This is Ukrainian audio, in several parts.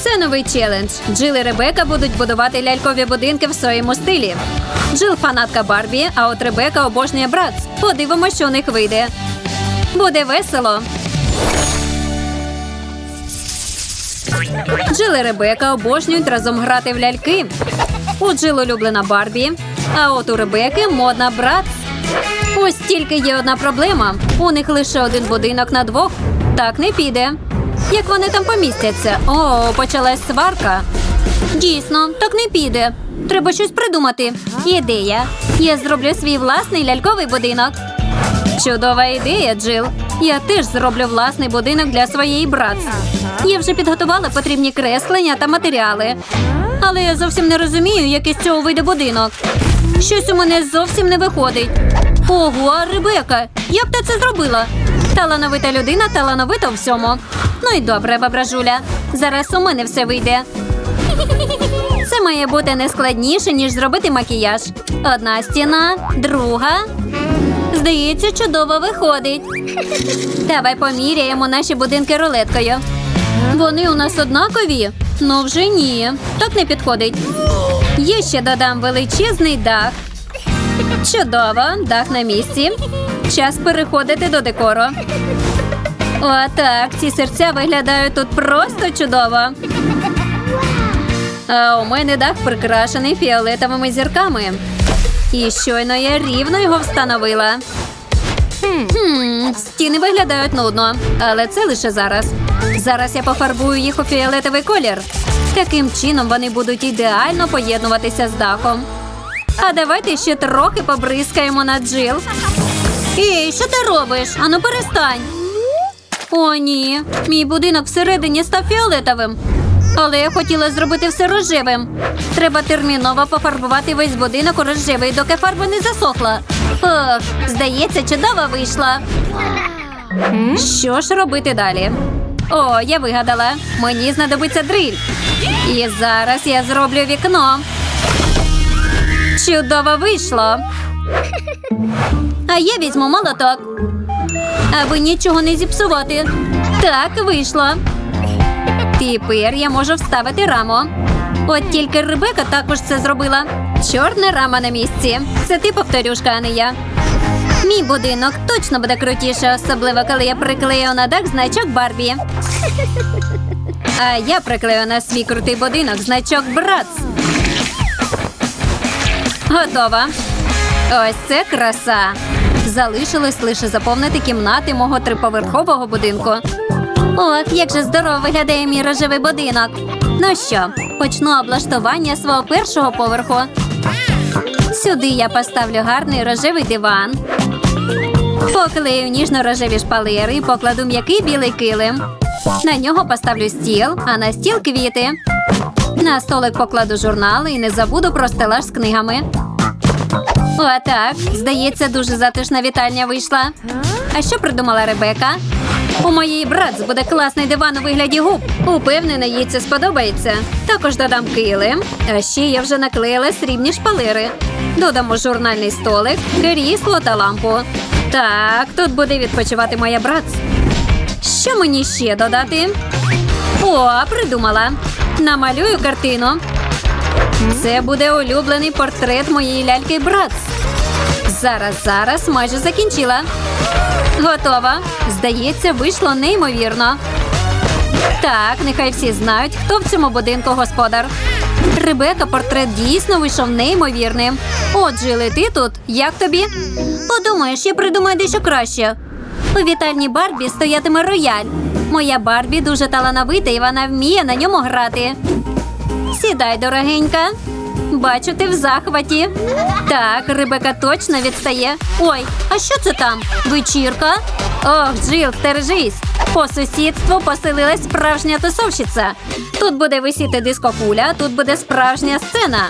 Це новий челендж. Джил і Ребека будуть будувати лялькові будинки в своєму стилі. Джил фанатка Барбі, а от Ребека обожнює Братс. Подивимося, що у них вийде. Буде весело. Джил і Ребека обожнюють разом грати в ляльки. У Джил улюблена Барбі, а от у Ребеки модна Братс. Ось тільки є одна проблема. У них лише один будинок на двох. Так не піде. Як вони там помістяться? О, почалась сварка. Дійсно, так не піде. Треба щось придумати. Ідея. Я зроблю свій власний ляльковий будинок. Чудова ідея, Джил. Я теж зроблю власний будинок для своєї братц. Я вже підготувала потрібні креслення та матеріали. Але я зовсім не розумію, як із цього вийде будинок. Щось у мене зовсім не виходить. Ого, Ребека, як ти це зробила? Талановита людина, талановита всьому. Ну і добре, бабра Жуля. Зараз у мене все вийде. Це має бути не складніше, ніж зробити макіяж. Одна стіна, друга. Здається, чудово виходить. Давай поміряємо наші будинки рулеткою. Вони у нас однакові? Ну вже ні. Так не підходить. Є ще додам величезний дах. Чудово, дах на місці. Час переходити до декору. Отак, ці серця виглядають тут просто чудово. А у мене дах прикрашений фіолетовими зірками. І щойно я рівно його встановила. Хм, стіни виглядають нудно, але це лише зараз. Зараз я пофарбую їх у фіолетовий колір. Таким чином вони будуть ідеально поєднуватися з дахом. А давайте ще трохи побризкаємо на джил. Ей, що ти робиш? Ану перестань. О, ні. Мій будинок всередині став фіолетовим. Але я хотіла зробити все рожевим. Треба терміново пофарбувати весь будинок у рожевий, доки фарба не засохла. Ох, здається, чудово вийшла. Що ж робити далі? О, я вигадала. Мені знадобиться дриль. І зараз я зроблю вікно. Чудово вийшло. А я візьму молоток. Аби нічого не зіпсувати. Так, вийшло. Тепер я можу вставити раму. От тільки Ребека також це зробила. Чорна рама на місці. Це ти повторюшка, а не я. Мій будинок точно буде крутіше, особливо коли я приклею на дах значок Барбі. А я приклею на свій крутий будинок значок Братс. Готова. Ось це краса. Залишилось лише заповнити кімнати мого триповерхового будинку. Ох, як же здорово виглядає мій рожевий будинок. Ну що, почну облаштування свого першого поверху. Сюди я поставлю гарний рожевий диван. Поклею ніжно-рожеві шпалери і покладу м'який білий килим. На нього поставлю стіл, а на стіл квіти. На столик покладу журнали і не забуду про стелаж з книгами. Отак. Здається, дуже затишна вітальня вийшла. А що придумала Ребека? У моєї братц буде класний диван у вигляді губ. Упевнена, їй це сподобається. Також додам килим. А ще я вже наклеїла срібні шпалери. Додамо журнальний столик, крісло та лампу. Так, тут буде відпочивати моя братц. Що мені ще додати? О, придумала. Намалюю картину. Це буде улюблений портрет моєї ляльки Братс. Зараз, зараз майже закінчила. Готова. Здається, вийшло неймовірно. Так, нехай всі знають, хто в цьому будинку господар. Ребека, портрет дійсно вийшов неймовірним. Отже, лети тут. Як тобі? Подумаєш, я придумаю дещо краще. У вітальні Барбі стоятиме рояль. Моя Барбі дуже талановита і вона вміє на ньому грати. Сідай, дорогенька. Бачу, ти в захваті. Так, Ребека точно відстає. Ой, а що це там? Вечірка? Ох, Джил, стережись. По сусідству поселилась справжня тусовщиця. Тут буде висіти дискокуля, тут буде справжня сцена.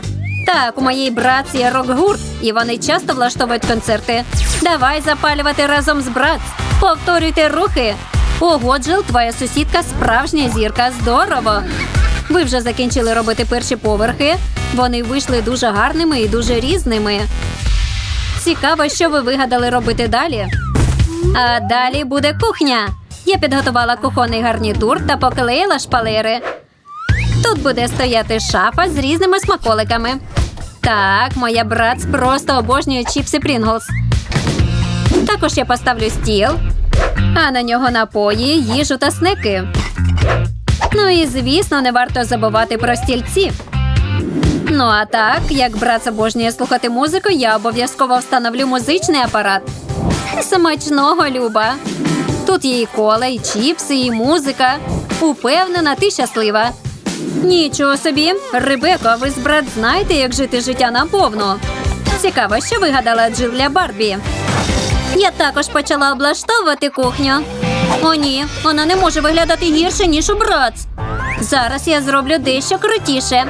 Так, у моїй братці є рок-гурт, і вони часто влаштовують концерти. Давай запалювати разом з братц. Повторюйте рухи. Ого, Джил, твоя сусідка справжня зірка. Здорово. Ви вже закінчили робити перші поверхи. Вони вийшли дуже гарними і дуже різними. Цікаво, що ви вигадали робити далі. А далі буде кухня. Я підготувала кухонний гарнітур та поклеїла шпалери. Тут буде стояти шафа з різними смаколиками. Так, моя братс просто обожнює чіпси Прінглс. Також я поставлю стіл, а на нього напої, їжу та снеки. Ну і звісно, не варто забувати про стільці. Ну а так, як брат обожнює слухати музику, я обов'язково встановлю музичний апарат. Смачного, Люба. Тут є і кола, і чіпси, і музика. Упевнена, ти щаслива. Нічого собі, Ребеко, ви з брат знаєте, як жити життя наповну. Цікаво, що вигадала Джил для Барбі. Я також почала облаштовувати кухню. О, ні, вона не може виглядати гірше, ніж у братц. Зараз я зроблю дещо крутіше.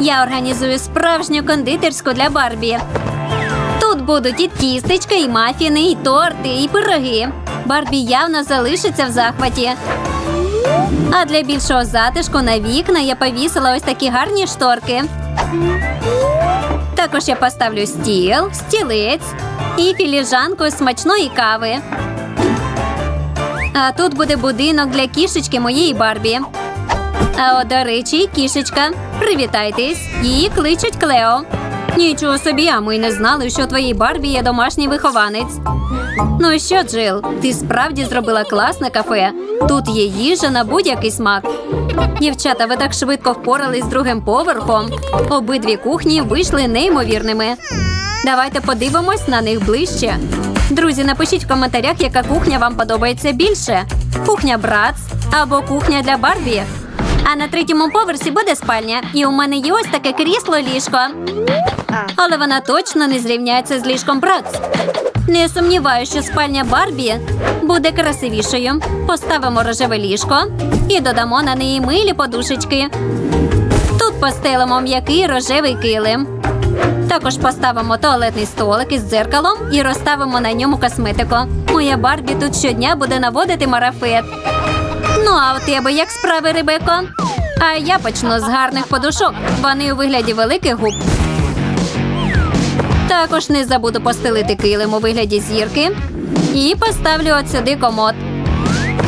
Я організую справжню кондитерську для Барбі. Тут будуть і тістечка, і мафіни, і торти, і пироги. Барбі явно залишиться в захваті. А для більшого затишку на вікна я повісила ось такі гарні шторки. Також я поставлю стіл, стілець і філіжанку смачної кави. А тут буде будинок для кішечки моєї Барбі. А от, до речі, кішечка. Привітайтесь. Її кличуть Клео. Нічого собі, а ми не знали, що твоїй Барбі є домашній вихованець. Ну що, Джил, ти справді зробила класне кафе. Тут є їжа на будь-який смак. Дівчата, ви так швидко впорались з другим поверхом. Обидві кухні вийшли неймовірними. Давайте подивимось на них ближче. Друзі, напишіть в коментарях, яка кухня вам подобається більше: кухня Братс або кухня для Барбі. А на третьому поверсі буде спальня, і у мене є ось таке крісло ліжко. Але вона точно не зрівняється з ліжком Братс. Не сумніваюся, що спальня Барбі буде красивішою. Поставимо рожеве ліжко і додамо на неї милі подушечки. Тут постелимо м'який рожевий килим. Також поставимо туалетний столик із дзеркалом і розставимо на ньому косметику. Моя Барбі тут щодня буде наводити марафет. Ну, а у тебе як справи, Ребеко? А я почну з гарних подушок. Вони у вигляді великих губ. Також не забуду постелити килим у вигляді зірки. І поставлю от сюди комод.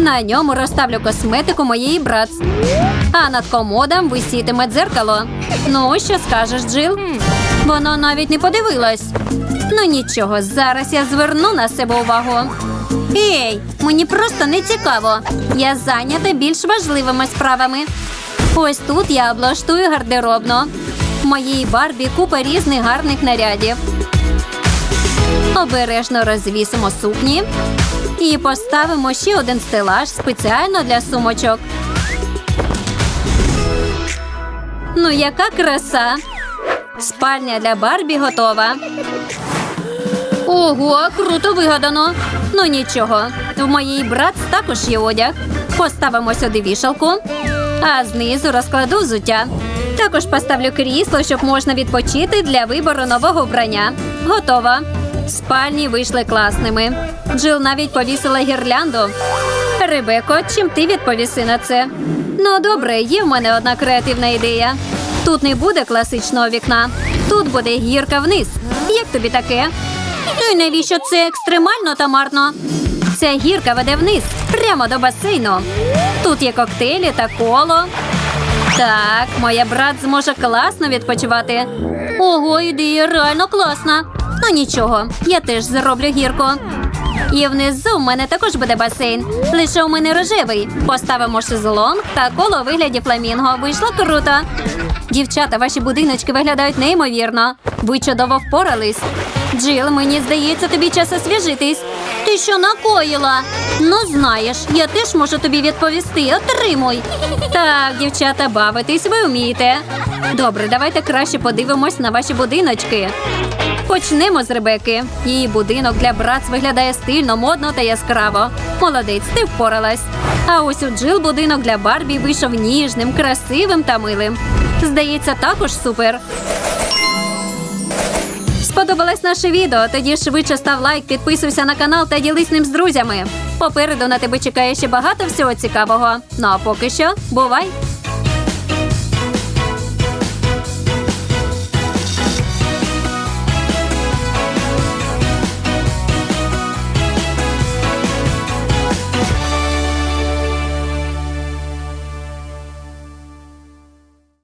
На ньому розставлю косметику моєї братц. А над комодом висітиме дзеркало. Ну, що скажеш, Джил? Воно навіть не подивилась. Ну нічого, зараз я зверну на себе увагу. Ей, мені просто не цікаво. Я зайнята більш важливими справами. Ось тут я облаштую гардеробну. В моїй барбі купа різних гарних нарядів. Обережно розвісимо сукні і поставимо ще один стелаж спеціально для сумочок. Ну, яка краса! Спальня для Барбі готова. Ого, круто вигадано. Ну нічого, в моїй братц також є одяг. Поставимо сюди вішалку, а знизу розкладу взуття. Також поставлю крісло, щоб можна відпочити для вибору нового вбрання. Готова. Спальні вийшли класними. Джил навіть повісила гірлянду. Ребеко, чим ти відповіси на це? Ну, добре, є в мене одна креативна ідея. Тут не буде класичного вікна, тут буде гірка вниз. Як тобі таке? Ну і навіщо це екстремально та марно? Ця гірка веде вниз, прямо до басейну. Тут є коктейлі та коло. Так, моя брат зможе класно відпочивати. Ого, ідея реально класна. Ну нічого, я теж зроблю гірку. І внизу в мене також буде басейн. Лише у мене рожевий. Поставимо шезлонг та коло у вигляді фламінго. Вийшло круто. Дівчата, ваші будиночки виглядають неймовірно. Ви чудово впорались. Джил, мені здається, тобі час освіжитись. Ти що накоїла? Ну, знаєш, я теж можу тобі відповісти. Отримуй. Так, дівчата, бавитись ви вмієте. Добре, давайте краще подивимось на ваші будиночки. Почнемо з Ребеки. Її будинок для братц виглядає стильно, модно та яскраво. Молодець, ти впоралась. А ось у Джил будинок для Барбі вийшов ніжним, красивим та милим. Здається, також супер. Сподобалось наше відео? Тоді швидше став лайк, підписуйся на канал та ділись ним з друзями. Попереду на тебе чекає ще багато всього цікавого. Ну а поки що, бувай!